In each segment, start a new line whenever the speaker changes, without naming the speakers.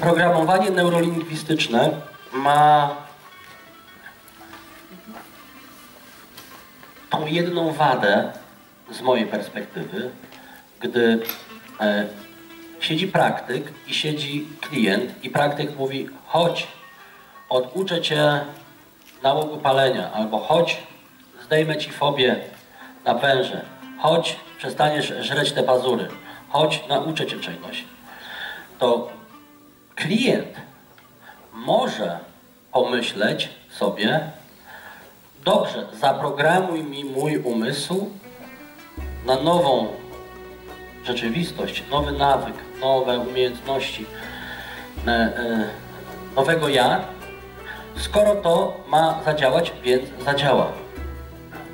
Programowanie neurolingwistyczne ma tą jedną wadę z mojej perspektywy, gdy e, siedzi praktyk i siedzi klient i praktyk mówi chodź, oduczę cię nałogu palenia albo chodź, zdejmę ci fobię na węże, chodź, przestaniesz żreć te pazury, chodź, nauczę cię czegoś. To klient może pomyśleć sobie, dobrze, zaprogramuj mi mój umysł na nową rzeczywistość, nowy nawyk, nowe umiejętności, e, e, nowego ja, skoro to ma zadziałać, więc zadziała.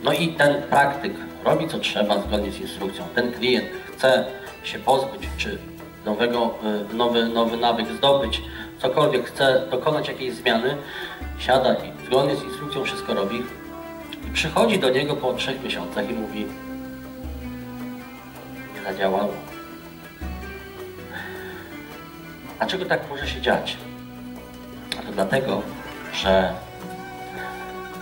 No i ten praktyk robi co trzeba zgodnie z instrukcją. Ten klient chce się pozbyć, czy nowego, e, nowy, nowy nawyk zdobyć, cokolwiek chce dokonać jakiejś zmiany, siada i zgodnie z instrukcją wszystko robi. I przychodzi do niego po trzech miesiącach i mówi nie zadziałało. Dlaczego tak może się dziać? A to dlatego, że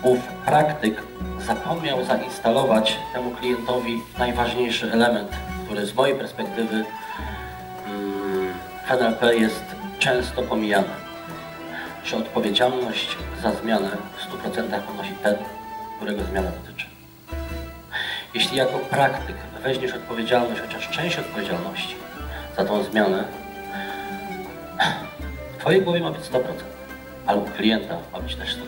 ów praktyk zapomniał zainstalować temu klientowi najważniejszy element, który z mojej perspektywy NLP jest często pomijany. Że odpowiedzialność za zmianę w 100% ponosi ten, którego zmiana dotyczy. Jeśli jako praktyk weźmiesz odpowiedzialność, chociaż część odpowiedzialności za tą zmianę, w Twojej głowie ma być 100%, ale u klienta ma być też 100%.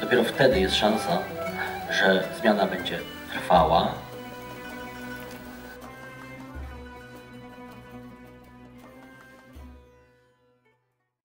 Dopiero wtedy jest szansa, że zmiana będzie trwała,